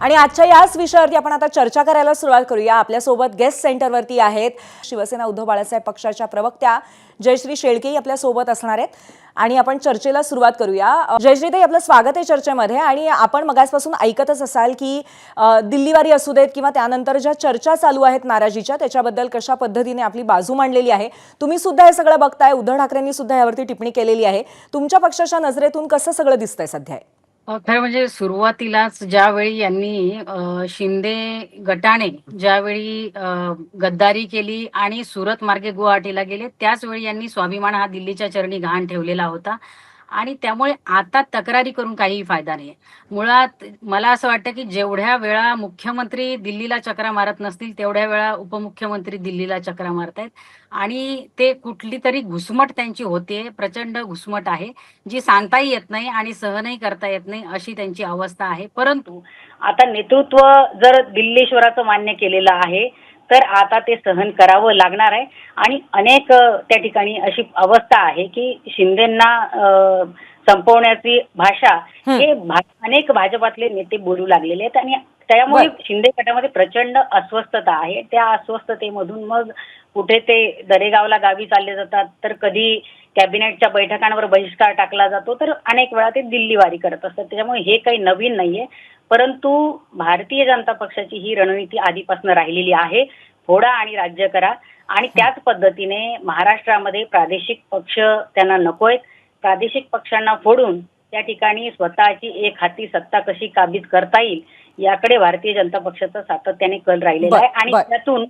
आणि आजच्या याच विषयावरती आपण आता चर्चा करायला सुरुवात करूया. आपल्यासोबत गेस्ट सेंटरवरती आहेत शिवसेना उद्धव बाळासाहेब पक्षाच्या प्रवक्त्या जयश्री शेळकेही आपल्यासोबत असणार आहेत. आणि आपण चर्चेला सुरुवात करूया. जयश्री ताई आपलं स्वागत आहे चर्चेमध्ये. आणि आपण मगासपासून ऐकतच असाल की दिल्लीवारी असू देत किंवा त्यानंतर ज्या चर्चा चालू आहेत नाराजीच्या त्याच्याबद्दल कशा पद्धतीने आपली बाजू मांडलेली आहे. तुम्ही सुद्धा हे सगळं बघताय. उद्धव ठाकरेंनी सुद्धा यावरती टिप्पणी केलेली आहे. तुमच्या पक्षाच्या नजरेतून कसं सगळं दिसतंय सध्या? अ, खरं म्हणजे सुरुवातीलाच ज्यावेळी यांनी अ, शिंदे गटाने ज्यावेळी अ, गद्दारी केली आणि सुरत मार्गे गुवाहाटीला गेले त्याच वेळी यांनी स्वाभिमान हा दिल्लीच्या चरणी गहाण ठेवलेला होता. आणि त्यामुळे आता तक्रारी करून काहीही फायदा नाही मुळात मला असं वाटतं की जेवढ्या वेळा मुख्यमंत्री दिल्लीला चक्रा मारत नसतील तेवढ्या वेळा उपमुख्यमंत्री दिल्लीला चक्रा मारतायत. आणि ते कुठली तरी घुसमट त्यांची होते प्रचंड घुसमट आहे जी सांगताही येत नाही आणि सहनही करता येत नाही अशी त्यांची अवस्था आहे. परंतु आता नेतृत्व जर दिल्लीश्वराचं मान्य केलेलं आहे तर आता ते सहन करावं लागणार आहे. आणि अनेक त्या ठिकाणी अशी अवस्था आहे की शिंदेना संपवण्याची भाषा हं. अनेक भाजपातले नेते बोलू लागलेले आहेत. आणि त्यामुळे शिंदे गटामध्ये प्रचंड अस्वस्थता आहे. त्या अस्वस्थतेमधून मग कुठे ते दरेगावला गावी चालले जातात. तर कधी कॅबिनेटच्या बैठकांवर बहिष्कार टाकला जातो. तर अनेक वेळा ते दिल्लीवारी करत असतात. त्याच्यामुळे हे काही नवीन नाहीये. परंतु भारतीय जनता पक्षाची ही रणनीती आधीपासून राहिलेली आहे. फोडा आणि राज्य करा. आणि त्याच पद्धतीने महाराष्ट्रामध्ये प्रादेशिक पक्ष त्यांना नकोयत. प्रादेशिक पक्षांना फोडून त्या ठिकाणी स्वतःची एक हाती सत्ता कशी काबीज करता येईल याकडे भारतीय जनता पक्षाचा सातत्याने कल राहिलेला आहे. आणि. त्यातून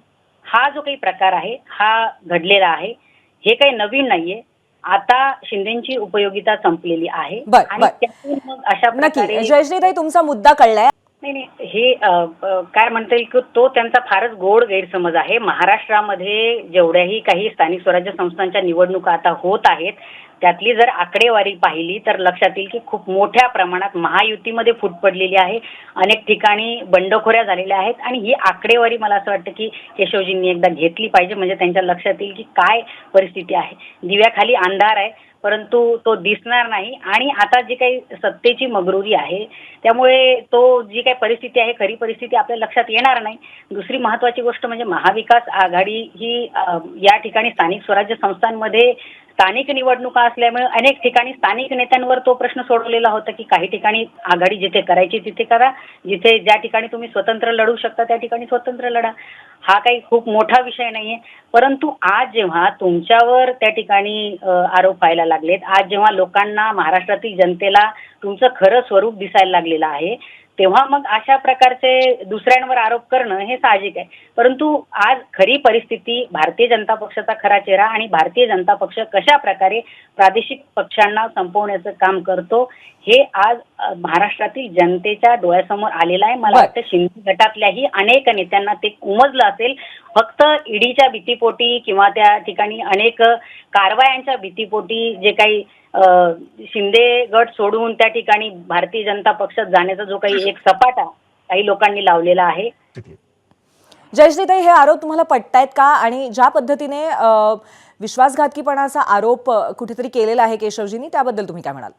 हा जो काही प्रकार आहे हा घडलेला आहे हे काही नवीन नाहीये. आता शिंदेची उपयोगिता संपलेली आहे. बर, आणि बर. त्यातून मग अशा प्रकारे नक्की जयश्रीताई तुमचा मुद्दा कळलाय? नाही नाही. हे अ, अ, काय म्हणता येईल की तो त्यांचा फारच गोड गैरसमज आहे. महाराष्ट्रामध्ये जेवढ्याही काही स्थानिक स्वराज्य संस्थांच्या निवडणुका आता होत आहेत त्यातली जर आकडेवारी पाहिली तर लक्षात येईल की खूप मोठ्या प्रमाणात महायुतीमध्ये फूट पडलेली आहे. अनेक ठिकाणी बंडखोऱ्या झालेल्या आहेत. आणि ही आकडेवारी मला असं वाटतं की केशवजींनी एकदा घेतली पाहिजे. म्हणजे त्यांच्या लक्षात येईल की काय परिस्थिती आहे. दिव्याखाली अंधार आहे परंतु तो दिसणार नाही. आणि आता जी काही सत्तेची मगरुरी आहे त्यामुळे तो जी काही परिस्थिती आहे खरी परिस्थिती आपल्या लक्षात येणार नाही. दुसरी महत्वाची गोष्ट म्हणजे महाविकास आघाडी ही या ठिकाणी स्थानिक स्वराज्य संस्थांमध्ये स्थानिक निवडणुका असल्यामुळे अनेक ठिकाणी स्थानिक नेत्यांवर तो प्रश्न सोडवलेला होता की काही ठिकाणी आघाडी जिथे करायची तिथे करा जिथे ज्या ठिकाणी तुम्ही स्वतंत्र लढू शकता त्या ठिकाणी स्वतंत्र लढा. हा काही खूप मोठा विषय नाहीये. परंतु आज जेव्हा तुमच्यावर त्या ठिकाणी आरोप व्हायला लागलेत आज जेव्हा लोकांना महाराष्ट्रातील जनतेला तुमचं खरं स्वरूप दिसायला लागलेलं आहे तेव्हा मग अशा प्रकारचे दुसऱ्यांवर आरोप करणं हे साहजिक आहे. परंतु आज खरी परिस्थिती भारतीय जनता पक्षाचा खरा चेहरा आणि भारतीय जनता पक्ष कशा प्रकारे प्रादेशिक पक्षांना संपवण्याचं काम करतो हे आज महाराष्ट्रातील जनतेच्या डोळ्यासमोर आलेलं आहे. मला. वाटतं शिंदे गटातल्याही अनेक नेत्यांना ते उमजलं असेल. फक्त ईडीच्या भीतीपोटी किंवा त्या ठिकाणी अनेक कारवायांच्या भीतीपोटी जे काही शिंदे गट सोडून त्या ठिकाणी भारतीय जनता पक्षात जाण्याचा जो काही एक सपाटा काही लोकांनी लावलेला आहे. जयश्रीताई हे आरोप तुम्हाला पटतायत का? आणि ज्या पद्धतीने विश्वासघातकीपणाचा आरोप कुठेतरी केलेला आहे केशवजींनी त्याबद्दल तुम्ही काय म्हणाल?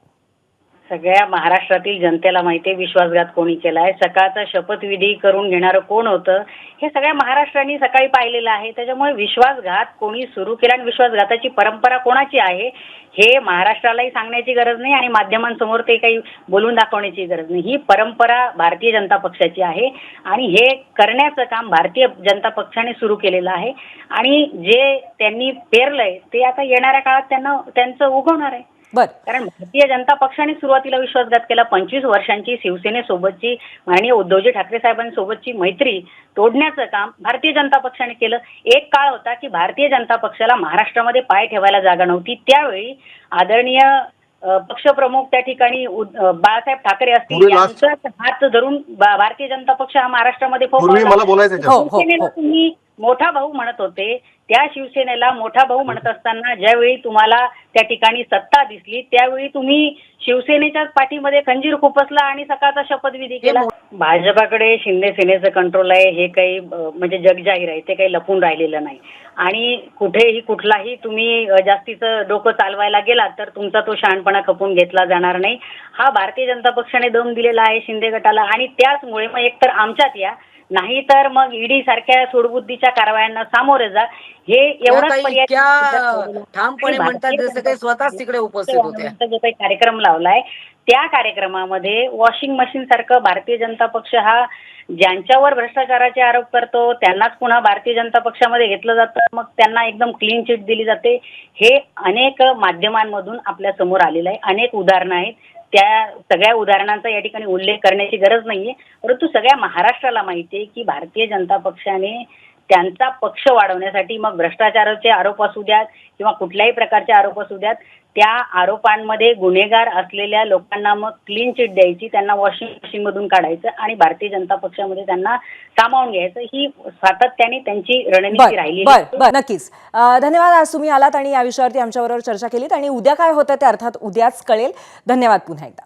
सगळ्या महाराष्ट्रातील जनतेला माहिती आहे विश्वासघात कोणी केलाय? सकाळचा शपथविधी करून घेणारं कोण होतं? हे सगळ्या महाराष्ट्राने सकाळी पाहिलेलं आहे. त्याच्यामुळे विश्वासघात कोणी सुरू केला आणि विश्वासघाताची परंपरा कोणाची आहे हे महाराष्ट्रालाही सांगण्याची गरज नाही आणि माध्यमांसमोर ते काही बोलून दाखवण्याची गरज नाही. ही परंपरा भारतीय जनता पक्षाची आहे आणि हे करण्याचं काम भारतीय जनता पक्षाने सुरू केलेलं आहे. आणि जे त्यांनी पेरलंय ते आता येणाऱ्या काळात त्यांना त्यांचं उगवणार आहे. कारण भारतीय जनता पक्षाने सुरुवातीला विश्वासघात केला पंचवीस वर्षांची शिवसेनेसोबतची माननीय उद्धवजी ठाकरे साहेबांसोबतची मैत्री तोडण्याचं काम भारतीय जनता पक्षाने केलं एक काळ होता की भारतीय जनता पक्षाला महाराष्ट्रामध्ये पाय ठेवायला जागा नव्हती त्यावेळी आदरणीय पक्षप्रमुख त्या ठिकाणी बाळासाहेब ठाकरे असतील पूर्वी last- यांचा हात धरून भारतीय जनता पक्ष हा महाराष्ट्रामध्ये पूर्वी फोफावला. मला बोलायचं हो. हो, शिवसेनेला हो. तुम्ही मोठा भाऊ म्हणत होते. त्या शिवसेनेला मोठा भाऊ म्हणत असताना ज्यावेळी तुम्हाला त्या ठिकाणी सत्ता दिसली त्यावेळी तुम्ही शिवसेनेच्याच पाठीमध्ये खंजीर खुपसला आणि सकाळचा शपथविधी केला. भाजपाकडे शिंदे सेनेचं कंट्रोल आहे हे काही म्हणजे जग जाहीर आहे ते काही लपून राहिलेलं नाही. आणि कुठेही कुठलाही तुम्ही जास्तीचं डोकं चालवायला गेलात तर तुमचा तो शहाणपणा खपून घेतला जाणार नाही. हा भारतीय जनता पक्षाने दम दिलेला आहे शिंदे गटाला. आणि त्याचमुळे मग एकतर आमच्यात या नाही तर मग ईडी सारख्या सोडबुद्धीच्या कारवायांना सामोरे जा. हे एवढाच पर्याय ठामपणे म्हणतात जसं काही स्वतःच तिकडे उपस्थित होत्या. जो काही कार्यक्रम लावलाय त्या कार्यक्रमामध्ये वॉशिंग मशीन सारखं भारतीय जनता पक्ष हा ज्यांच्यावर भ्रष्टाचाराचे आरोप करतो त्यांनाच पुन्हा भारतीय जनता पक्षामध्ये घेतलं जातं. मग त्यांना एकदम क्लीन चिट दिली जाते. हे अनेक माध्यमांमधून आपल्यासमोर आलेलं आहे. अनेक उदाहरणं आहेत. त्या सगळ्या उदाहरणांचा या ठिकाणी उल्लेख करण्याची गरज नाहीये. परंतु सगळ्या महाराष्ट्राला माहिती आहे की भारतीय जनता पक्षाने त्यांचा पक्ष वाढवण्यासाठी मग भ्रष्टाचाराचे आरोप असू द्यात किंवा कुठल्याही प्रकारचे आरोप असू द्यात त्या आरोपांमध्ये गुन्हेगार असलेल्या लोकांना मग क्लीन चिट द्यायची त्यांना वॉशिंग मशीनमधून काढायचं आणि भारतीय जनता पक्षामध्ये त्यांना सामावून घ्यायचं. ही सातत्याने त्यांची रणनीती राहिली नक्कीच. धन्यवाद. आज तुम्ही आलात आणि या विषयावरती आमच्याबरोबर चर्चा केलीत आणि उद्या काय होतं ते अर्थात उद्याच कळेल. धन्यवाद पुन्हा एकदा.